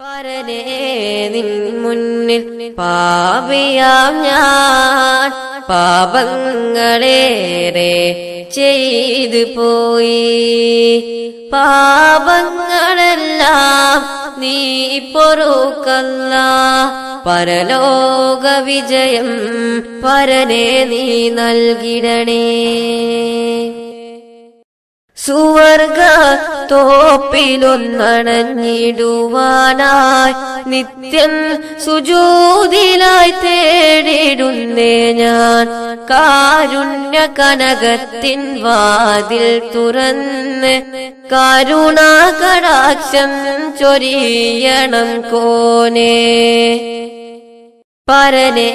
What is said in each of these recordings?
പരനേ നിൻ മുന്നിൽ പാപിയാം ഞാൻ. പാപങ്ങളേറെ ചെയ്തു പോയി. പാപങ്ങളെല്ലാം നീ പൊറുക്കല്ല. പരലോക വിജയം പരനെ നീ നൽകിടണേ. സുവർഗ തോപ്പിലൊന്നണഞ്ഞിടുവാനായി നിത്യം സുജൂതിലായി തേടിടുന്നേ ഞാൻ. കാരുണ്യ കനകത്തിൻ വാതിൽ തുറന്ന് കരുണാകടാക്ഷം ചൊരിയണം കോനേ. പരനേ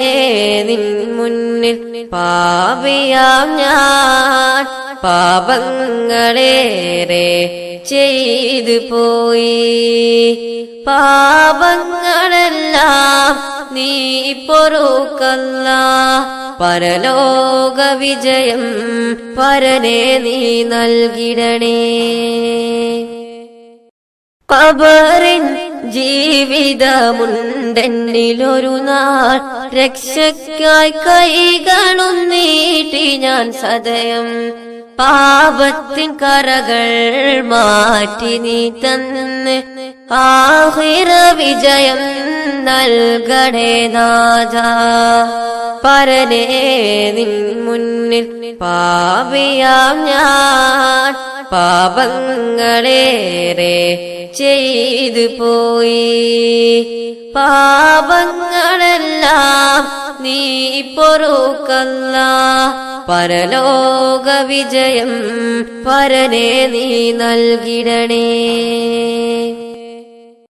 നിൻ മുന്നിൽ പാവിയാം ഞാൻ. പാപങ്ങളേറെ ചെയ്തു പോയി. പാപങ്ങളെല്ലാം നീ പൊറുക്കല്ല. പരലോക വിജയം പരനെ നീ നൽകിടണേ. കബറിൻ ജീവിതമുണ്ടെന്നിലൊരു നാൾ രക്ഷയ്ക്കായി കൈകളും നീട്ടി ഞാൻ സദയം പാപത്തിൻ കറകൾ മാറ്റി നീ തന്ന് ആഹിറ വിജയം നൽകണേ നാഥ. പരനേ നിൻ മുന്നിൽ പാപിയാം ഞാൻ. പാപങ്ങളേറെ ചെയ്തു പോയി. പാപങ്ങളെല്ലാം നീ പൊറുക്കല്ല. പരലോക വിജയം പരനെ നീ നൽകിടണേ.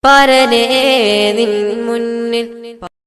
പരനെ നിൻ മുന്നിൽ